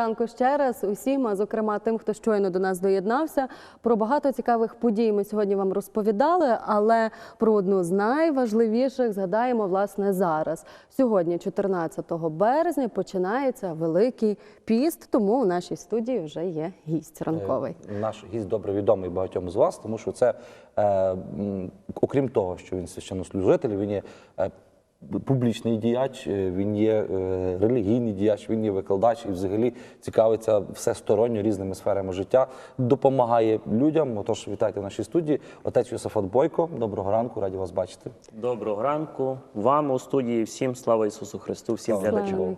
Ранку ще раз усім, а зокрема тим, хто щойно до нас доєднався. Про багато цікавих подій ми сьогодні вам розповідали, але про одну з найважливіших згадаємо власне зараз. Сьогодні, 14 березня, починається Великий піст, тому у нашій студії вже є гість ранковий. Е, Наш гість добре відомий багатьом з вас, тому що це, е, окрім того, що він священнослужитель, він є е, публічний діяч, е, він є е, релігійний діяч, він є викладач і взагалі цікавиться всесторонньо різними сферами життя, допомагає людям. Отож, вітайте в нашій студії. Отець Йосифат Бойко. Доброго ранку, раді вас бачити. Доброго ранку вам у студії. Всім слава Ісусу Христу, всім глядачам.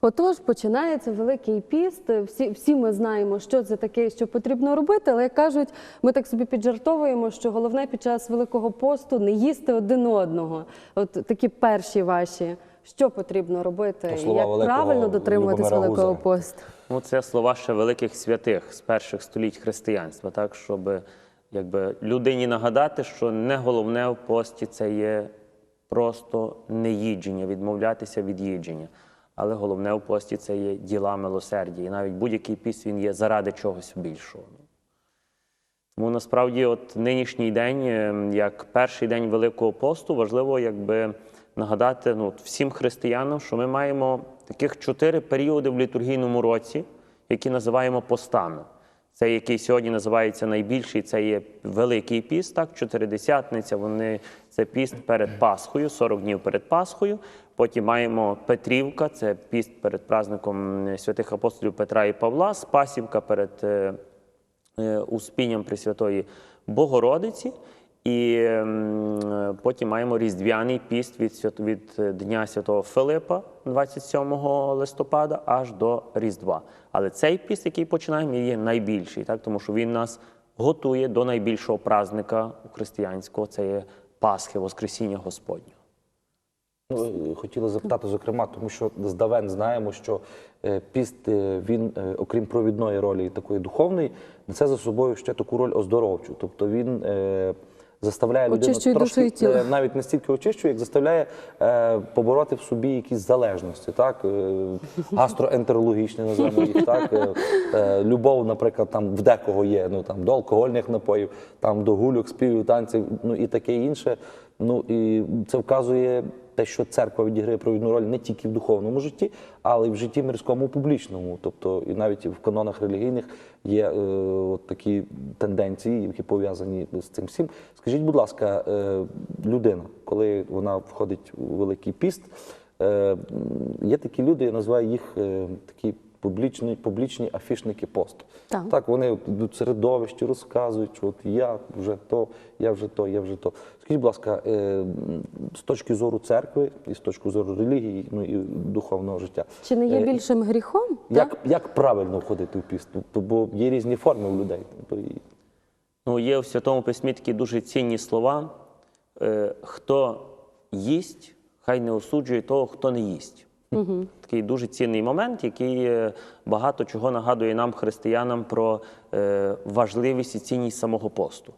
Отож, починається Великий піст. Всі, всі ми знаємо, що це таке, що потрібно робити, але як кажуть, ми так собі піджартовуємо, що головне під час Великого посту не їсти один одного. От такі перші ваші, що потрібно робити, То слова як великого правильно дотримуватись Любомира Великого Гузара. посту. Ну, це слова ще великих святих з перших століть християнства, так щоб якби людині нагадати, що не головне в пості це є просто неїдження, відмовлятися від їдження. Але головне в пості це є діла милосердя. І навіть будь-який піст він є заради чогось більшого. Тому насправді, от нинішній день, е, як перший день Великого посту, важливо якби нагадати ну, всім християнам, що ми маємо таких чотири періоди в літургійному році, які називаємо постами. Це який сьогодні називається найбільший, це є Великий піст, так, чотиридесятниця, вони це піст перед Пасхою, 40 днів перед Пасхою. Потім маємо Петрівка, це піст перед праздником святих апостолів Петра і Павла, Спасівка перед е, е, успінням Пресвятої Богородиці. І потім маємо Різдвяний піст від, від е, Дня Святого Филипа 27 листопада аж до Різдва. Але цей піст, який починаємо, є найбільший, так? тому що він нас готує до найбільшого праздника християнського це є Пасхи, Воскресіння Господнього. Е, хотіли запитати, зокрема, тому що здавен знаємо, що е, піст е, він, окрім провідної ролі такої духовної, несе за собою ще таку роль оздоровчу. Тобто він заставляє людину Очищує трошки навіть не стільки очищує, як заставляє побороти в собі якісь залежності, так гастроентерологічні, називаємо їх так. Любов, наприклад, там в декого є ну там до алкогольних напоїв, там до гульок, співів, танців, ну і таке інше. Ну і це вказує те, що церква відіграє провідну роль не тільки в духовному житті, але й в житті мирському публічному. Тобто, і навіть в канонах релігійних є е, от такі тенденції, які пов'язані з цим всім. Скажіть, будь ласка, е, людина, коли вона входить у Великий піст, е, є такі люди, я називаю їх е, такі. Публічні, публічні афішники посту. Так. так, вони в середовищі, розказують, що от я вже то, я вже то, я вже то. Скажіть, будь ласка, е, з точки зору церкви і з точки зору релігії, ну і духовного життя, Чи не є е, більшим гріхом? так? як, як правильно входити в піст? Бо є різні форми у людей. Ну, є в Святому Письмі такі дуже цінні слова. Е, хто їсть, хай не осуджує того, хто не їсть. Угу. Такий дуже цінний момент, який е, багато чого нагадує нам, християнам, про е, важливість і цінність самого посту.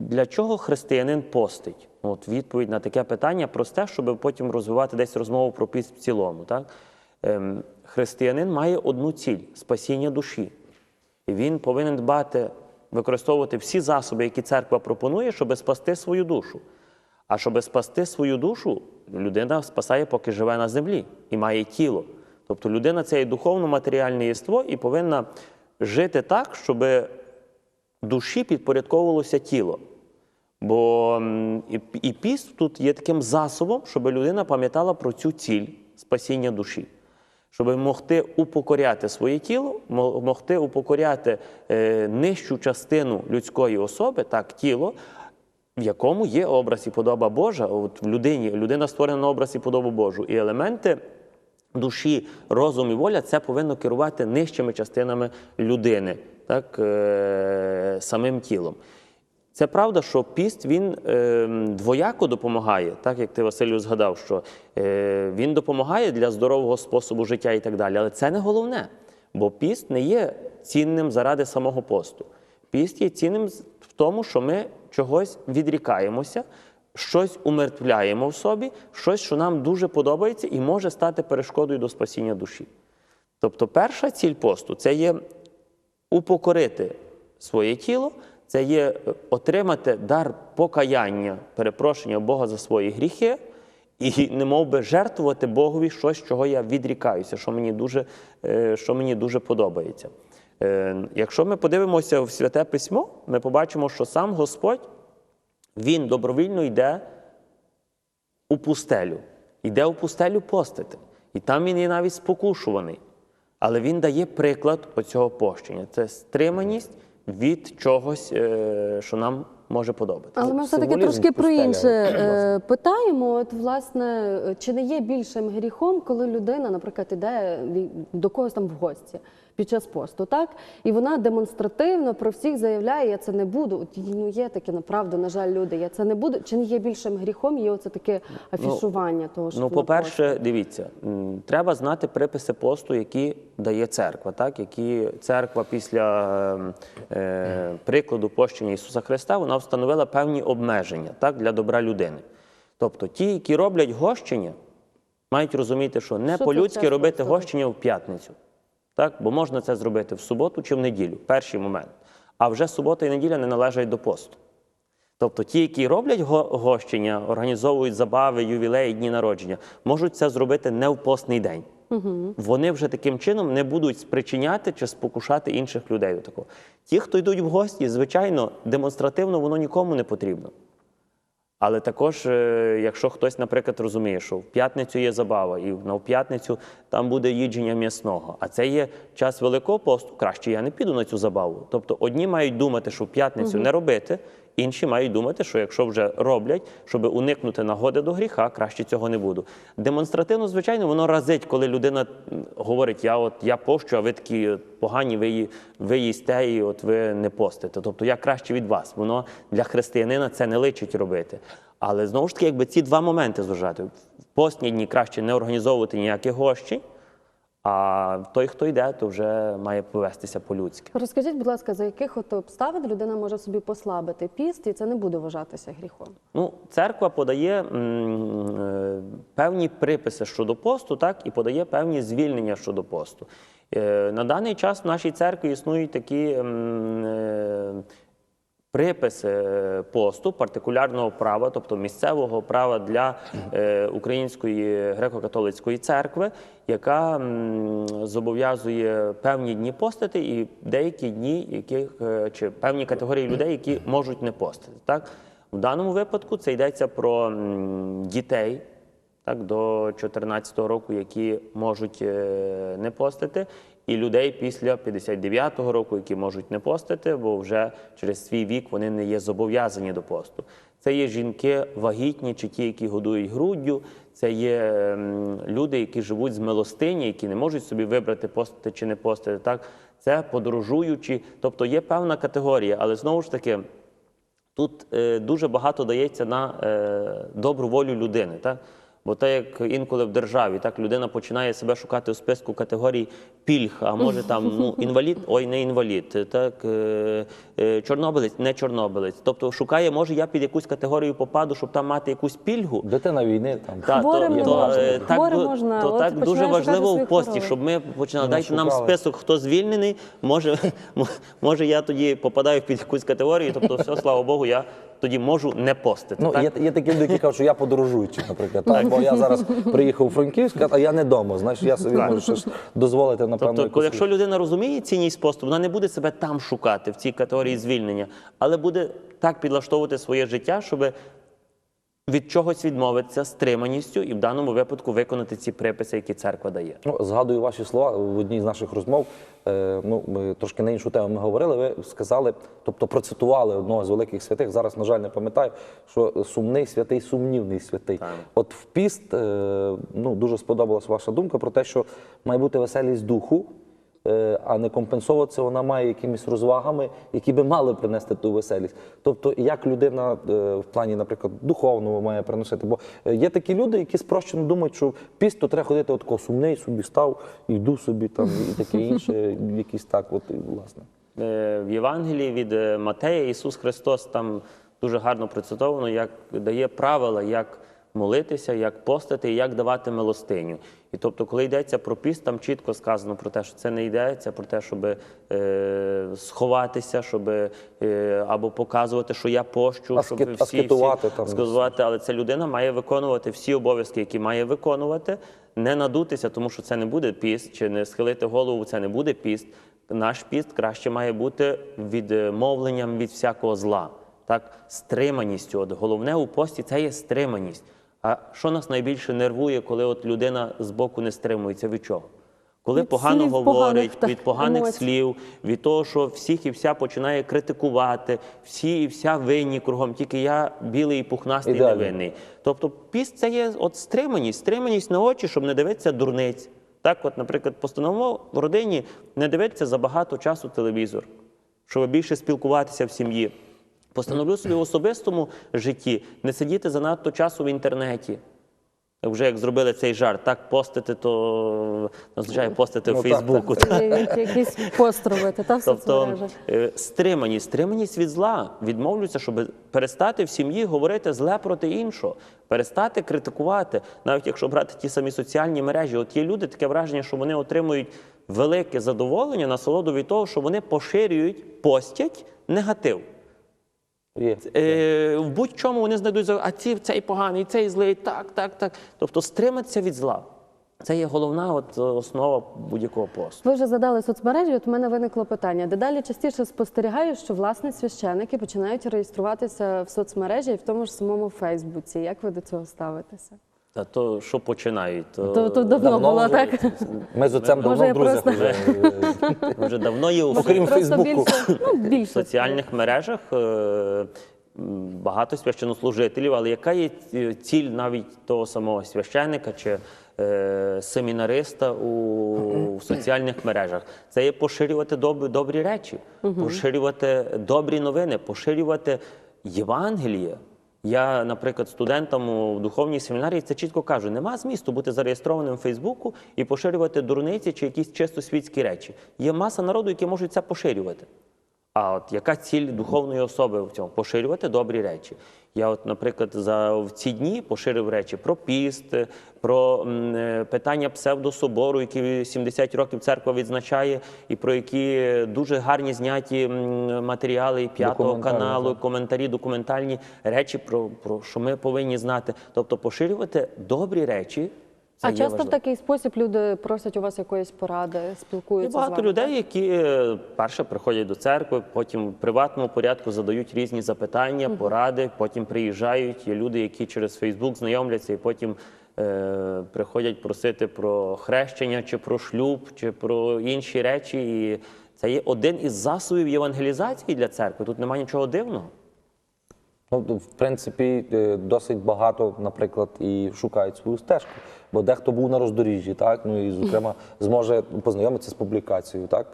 Для чого християнин постить? От відповідь на таке питання просте, щоб потім розвивати десь розмову про піст в цілому. Так? Ем, християнин має одну ціль спасіння душі. І він повинен дбати, використовувати всі засоби, які церква пропонує, щоб спасти свою душу. А щоб спасти свою душу, людина спасає, поки живе на землі і має тіло. Тобто людина це є духовно-матеріальне єство і повинна жити так, щоб душі підпорядковувалося тіло. Бо і, піст тут є таким засобом, щоб людина пам'ятала про цю ціль спасіння душі. Щоб могти упокоряти своє тіло, могти упокоряти е, нижчу частину людської особи, так, тіло, в якому є образ і подоба Божа. От в людині людина створена на образ і подобу Божу. І елементи душі, розум і воля це повинно керувати нижчими частинами людини, так, е, самим тілом. Це правда, що піст він е, двояко допомагає, так як ти Василю згадав, що е, він допомагає для здорового способу життя і так далі. Але це не головне, бо піст не є цінним заради самого посту. Піст є цінним тому, що ми чогось відрікаємося, щось умертвляємо в собі, щось, що нам дуже подобається і може стати перешкодою до спасіння душі. Тобто, перша ціль посту це є упокорити своє тіло, це є е, отримати дар покаяння, перепрошення Бога за свої гріхи, і не мов би жертвувати Богові щось, чого я відрікаюся, що мені дуже, е, що мені дуже подобається. Е, Якщо ми подивимося в Святе Письмо, ми побачимо, що сам Господь Він добровільно йде у пустелю. Йде у пустелю постити. І там він є навіть спокушуваний. Але він дає приклад оцього пощення. Це стриманість від чогось, е, що нам може подобатися. Але ми все таки трошки про інше е, питаємо. От власне, чи не є більшим гріхом, коли людина, наприклад, іде до когось там в гості під час посту, так і вона демонстративно про всіх заявляє, я це не буду. От ну є таке направду, на жаль, люди. Я це не буду. Чи не є більшим гріхом? Є оце таке афішування того, що Ну, по-перше, дивіться, треба знати приписи посту, які дає церква, так? які церква після е, е, прикладу пощення Ісуса Христа вона встановила певні обмеження так, для добра людини. Тобто ті, які роблять гощення, мають розуміти, що не по-людськи робити гощення в п'ятницю. Так? Бо можна це зробити в суботу чи в неділю, перший момент. А вже субота і неділя не належать до посту. Тобто ті, які роблять го- гощення, організовують забави, ювілеї, дні народження, можуть це зробити не в постний день. Вони вже таким чином не будуть спричиняти чи спокушати інших людей до такого. Ті, хто йдуть в гості, звичайно, демонстративно воно нікому не потрібно. Але також, е, якщо хтось, наприклад, розуміє, що в п'ятницю є забава, і на п'ятницю там буде їдження м'ясного, а це є час Великого посту, краще я не піду на цю забаву. Тобто одні мають думати, що в п'ятницю не робити, інші мають думати, що якщо вже роблять, щоб уникнути нагоди до гріха, краще цього не буду. Демонстративно, звичайно, воно разить, коли людина говорить, я от я пощу, а ви такі погані, ви, ї- ви їсте, і от ви не постите. Тобто я краще від вас. Воно для християнина це не личить робити. Але знову ж таки, якби ці два моменти зважати. В постні дні краще не організовувати ніяких гощень, а той, хто йде, то вже має повестися по-людськи. Розкажіть, будь ласка, за яких от обставин людина може собі послабити піст, і це не буде вважатися гріхом? Ну, церква подає м, е, певні приписи щодо посту, так, і подає певні звільнення щодо посту. Е, на даний час в нашій церкві існують такі м, приписи е, посту партикулярного права, тобто місцевого права для е, Української греко-католицької церкви, яка зобов'язує певні дні постити і деякі дні, яких е, чи певні категорії людей, які можуть не постити. Так? В даному випадку це йдеться про дітей до 14 року, які можуть не постити, і людей після 59-го року, які можуть не постити, бо вже через свій вік вони не є зобов'язані до посту. Це є жінки вагітні чи ті, які годують груддю. Це є люди, які живуть з милостині, які не можуть собі вибрати постити чи не постити. Так, це подорожуючі, тобто є певна категорія, але знову ж таки. Тут е, дуже багато дається на е, добру волю людини. Так? Бо так як інколи в державі, так людина починає себе шукати у списку категорій пільг, а може там ну, інвалід, ой, не інвалід, так, е, е, чорнобилець, не чорнобилець. Тобто шукає, може я під якусь категорію попаду, щоб там мати якусь пільгу. Дитина війни там. Та, Хворим не можна, е, так, хворим можна, то от так дуже важливо в пості, хвороби. щоб ми починали. Дайте нам шукали. список, хто звільнений. Може, може, я тоді попадаю під якусь категорію, тобто, все, слава Богу, я тоді можу не постити. Ну, так? є, є такі люди, які кажуть, що я подорожуючий, наприклад. Так, бо я зараз приїхав у Франківськ, а я не вдома. Знаєш, я собі можу щось дозволити, напевно, Тобто, якусь якщо людина розуміє цінність посту, вона не буде себе там шукати, в цій категорії звільнення, але буде так підлаштовувати своє життя, щоб від чогось відмовитися стриманістю і в даному випадку виконати ці приписи, які церква дає. Ну, згадую ваші слова в одній з наших розмов. Е, ну, ми трошки на іншу тему ми говорили. Ви сказали, тобто процитували одного з великих святих. Зараз, на жаль, не пам'ятаю, що сумний святий, сумнівний святий. Так. От в піст е, ну, дуже сподобалась ваша думка про те, що має бути веселість духу. Е, А не компенсовуватися вона має якимись розвагами, які би мали принести ту веселість. Тобто, як людина е, в плані, наприклад, духовному має приносити. Бо е, є такі люди, які спрощено думають, що піст то треба ходити от сумний, собі став, йду собі там і таке інше, якісь так, от власне. В Євангелії від Матея Ісус Христос там дуже гарно процитовано, як дає правила, як молитися, як постити як давати милостиню. І тобто, коли йдеться про піст, там чітко сказано про те, що це не йдеться про те, щоб е, сховатися, щоб е, або показувати, що я пощу, Аскет- щоб всі, аскетувати всі там. сказати, але ця людина має виконувати всі обов'язки, які має виконувати, не надутися, тому що це не буде піст, чи не схилити голову, це не буде піст. Наш піст краще має бути відмовленням від всякого зла, так, стриманістю. От головне у пості це є стриманість. А що нас найбільше нервує, коли от людина з боку не стримується? Від чого? Коли Від погано слів говорить, поганих, так, від поганих емоцій. слів, від того, що всіх і вся починає критикувати, всі і вся винні кругом, тільки я білий і пухнастий Ідеально. невинний. Тобто піст це є от стриманість, стриманість на очі, щоб не дивитися дурниць. Так, от, наприклад, постановимо в родині не дивитися забагато часу телевізор, щоб більше спілкуватися в сім'ї. Постановлю собі в особистому житті не сидіти занадто часу в інтернеті. Вже як зробили цей жарт, так постити, то означає постити Ну, в так, Фейсбуку. І Якийсь пост робити, та в Тобто е, стриманість, стриманість від зла. Відмовлюються, щоб перестати в сім'ї говорити зле проти іншого, перестати критикувати. Навіть якщо брати ті самі соціальні мережі, от є люди, таке враження, що вони отримують велике задоволення, насолоду від того, що вони поширюють, постять негатив. Є. Е, в будь-чому вони знайдуть, за- а ці, цей поганий, цей злий, так, так, так. Тобто стриматися від зла. Це є головна от, е, основа будь-якого посту. Ви вже задали соцмережі, от у мене виникло питання. Дедалі частіше спостерігаю, що власне священики починають реєструватися в соцмережі і в тому ж самому Фейсбуці. Як ви до цього ставитеся? Та то, що починають, то, То, то давно, Давно було вже. так. Ми з отцем давно я в друзях просто- вже. вже давно є у Окрім Просто Фейсбуку. більше, ну, В соціальних мережах е, багато священнослужителів, але яка є ціль навіть того самого священника чи е, семінариста у, в соціальних мережах? Це є поширювати добрі, добрі речі, поширювати добрі новини, поширювати Євангеліє. Я, наприклад, студентам у духовній семінарії це чітко кажу: нема змісту бути зареєстрованим в Фейсбуку і поширювати дурниці чи якісь чисто світські речі. Є маса народу, які можуть це поширювати. А от яка ціль духовної особи в цьому? Поширювати добрі речі. Я, от, наприклад, за в ці дні поширив речі про піст, про м, е, питання псевдособору, які 70 років церква відзначає, і про які дуже гарні зняті матеріали і п'ятого каналу, так. коментарі, документальні речі, про, про що ми повинні знати. Тобто поширювати добрі речі. Це А часто в такий спосіб люди просять у вас якоїсь поради, спілкуються з багато вами. людей, які е, перше приходять до церкви, потім в приватному порядку задають різні запитання, поради, потім приїжджають. Є люди, які через Фейсбук знайомляться і потім е, приходять просити про хрещення, чи про шлюб, чи про інші речі. І це є один із засобів євангелізації для церкви. Тут немає нічого дивного. Ну, в принципі, е, досить багато, наприклад, і шукають свою стежку. Бо дехто був на роздоріжжі, так ну і зокрема зможе познайомитися з публікацією, так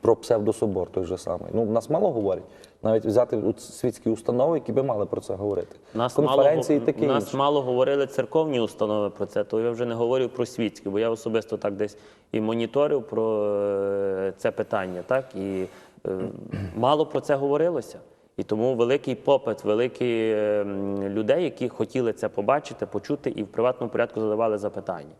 про псевдособор той же самий. Ну, в нас мало говорять. Навіть взяти світські установи, які би мали про це говорити. Нас Конференції мало, і таке нас інше. мало говорили церковні установи про це, то я вже не говорю про світські, бо я особисто так десь і моніторив про е, це питання, так і е, мало про це говорилося. І тому великий попит, великий е, людей, які хотіли це побачити, почути, і в приватному порядку задавали запитання.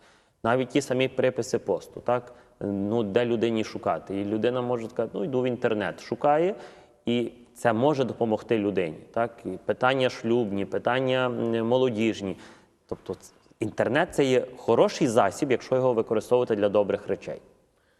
Навіть ті самі приписи посту, так ну де людині шукати. І людина може сказати, ну йду в інтернет, шукає, і це може допомогти людині. Так? І питання шлюбні, питання молодіжні. Тобто інтернет це є хороший засіб, якщо його використовувати для добрих речей.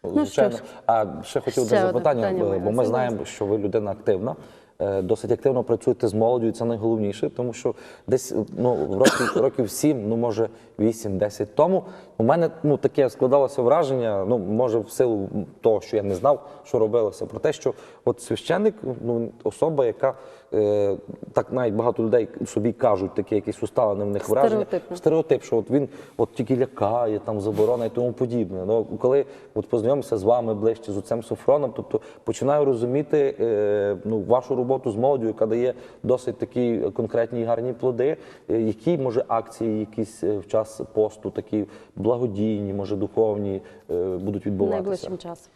Звичайно. що. А ще хотів одне запитання, бо ми знаємо, що ви людина активна. Е, Досить активно працюєте з молоддю, і це найголовніше, тому що десь ну, років, років 7, ну може 8-10 тому, у мене ну, таке складалося враження, ну може в силу того, що я не знав, що робилося, про те, що от священник, ну особа, яка е, так навіть багато людей собі кажуть, таке якісь усталене в них враження, стереотип, що от він от тільки лякає, там заборона і тому подібне. Ну коли от познайомився з вами ближче з отцем Софроном, тобто починаю розуміти е, ну, вашу роботу з молоддю, яка дає досить такі конкретні і гарні плоди. Е, які може акції, якісь е, в час посту, такі благодійні, може духовні, е, будуть відбуватися? найближчим часом.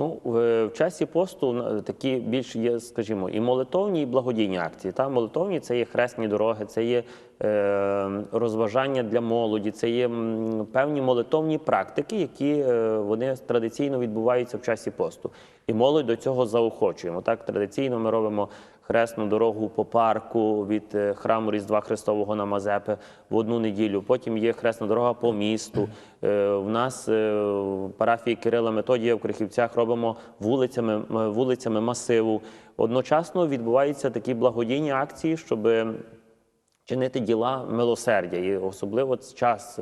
Ну, в, часі посту такі більш є, скажімо, і молитовні, і благодійні акції. Та молитовні це є хресні дороги, це є е, розважання для молоді, це є певні молитовні практики, які е, вони традиційно відбуваються в часі посту. І молодь до цього заохочуємо. Так, традиційно ми робимо хресну дорогу по парку від е, храму Різдва Христового на Мазепи в одну неділю. Потім є хресна дорога по місту. Е, В нас е, в парафії Кирила Методія в Крихівцях робимо вулицями, вулицями масиву. Одночасно відбуваються такі благодійні акції, щоб чинити діла милосердя. І особливо час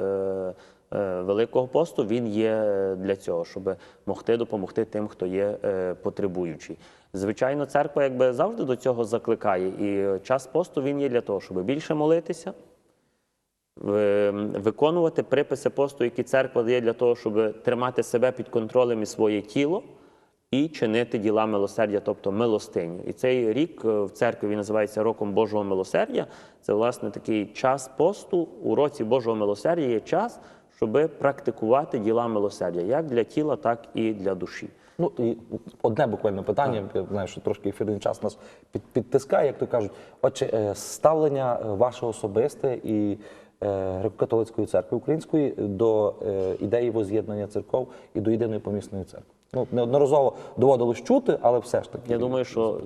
Великого посту він є для цього, щоб могти допомогти тим, хто є е, потребуючий. Звичайно, церква якби завжди до цього закликає, і час посту він є для того, щоб більше молитися, е, виконувати приписи посту, які церква дає для того, щоб тримати себе під контролем і своє тіло. І чинити діла милосердя, тобто милостиню. І цей рік е, в церкві він називається роком Божого милосердя. Це власне такий час посту у році Божого милосердя є час, щоб практикувати діла милосердя як для тіла, так і для душі. Ну і одне буквально питання. Я знаю, що трошки ефірний час нас під, підтискає, як то кажуть. Отже, е, ставлення е, ваше особисте і е, греко-католицької церкви української до ідеї воз'єднання церков і до єдиної помісної церкви. Ну неодноразово доводилось чути, але все ж таки. Я думаю, що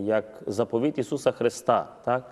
як заповіт Ісуса Христа, так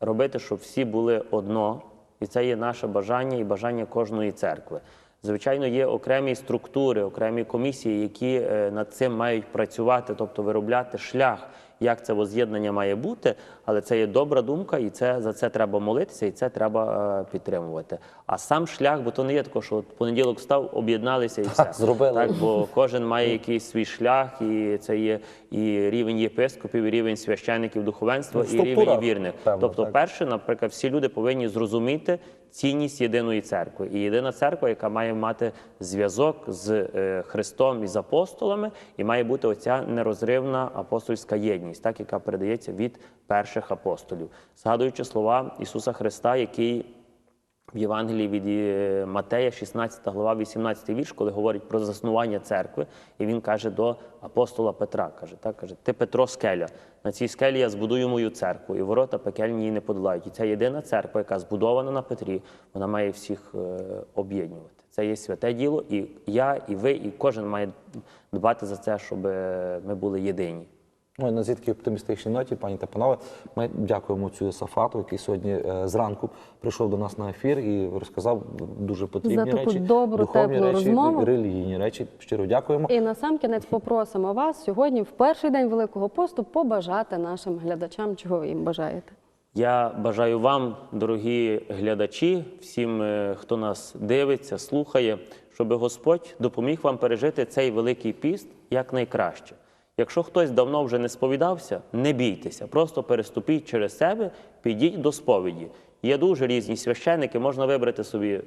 робити, щоб всі були одно, і це є наше бажання і бажання кожної церкви. Звичайно, є окремі структури, окремі комісії, які е, над цим мають працювати, тобто виробляти шлях, як це воз'єднання має бути, але це є добра думка, і це за це треба молитися, і це треба е, підтримувати. А сам шлях, бо то не є тако, що от понеділок став, об'єдналися і все. зробили. Так, бо кожен має якийсь свій шлях, і це є і рівень єпископів, і рівень священників духовенства, Ну, і рівень вірних. певно, тобто, так. перше, наприклад, всі люди повинні зрозуміти цінність єдиної церкви. І єдина церква, яка має мати зв'язок з е, Христом і з апостолами, і має бути оця нерозривна апостольська єдність, так, яка передається від перших апостолів. Згадуючи слова Ісуса Христа, який в Євангелії від е, Матея, 16 глава, 18 вірш, коли говорить про заснування церкви, і він каже до апостола Петра: каже, так, каже, ти Петро скеля. На цій скелі я збудую мою церкву, і ворота пекельні її не подолають. І це єдина церква, яка збудована на Петрі, вона має всіх е, об'єднувати. Це є святе діло, і я, і ви, і кожен має дбати за це, щоб е, ми були єдині. Ну і на такій оптимістичній ноті, пані та панове, ми дякуємо цю Сафату, який сьогодні е, зранку прийшов до нас на ефір і розказав дуже потрібні За таку речі, добру, духовні теплу речі, розмову. релігійні речі. Щиро дякуємо. І на сам кінець попросимо вас сьогодні, в перший день Великого посту, побажати нашим глядачам, чого ви їм бажаєте. Я бажаю вам, дорогі глядачі, всім, е, хто нас дивиться, слухає, щоб Господь допоміг вам пережити цей великий піст якнайкраще. Якщо хтось давно вже не сповідався, не бійтеся, просто переступіть через себе, підіть до сповіді. Є дуже різні священики, можна вибрати собі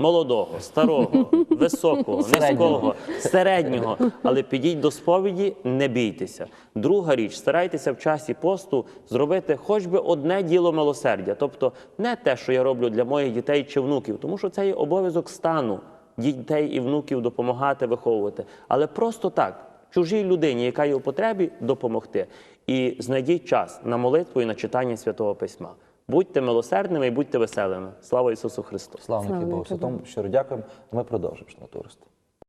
молодого, старого, високого, низького, середнього. Але підіть до сповіді, не бійтеся. Друга річ, старайтеся в часі посту зробити хоч би одне діло милосердя. Тобто не те, що я роблю для моїх дітей чи внуків, тому що це є обов'язок стану дітей і внуків допомагати, виховувати. Але просто так, чужій людині, яка є у потребі, допомогти. І знайдіть час на молитву і на читання Святого Письма. Будьте милосердними і будьте веселими. Слава Ісусу Христу! Слава Слава Богу Святому. Щиро дякуємо. Ми продовжимо, товариство.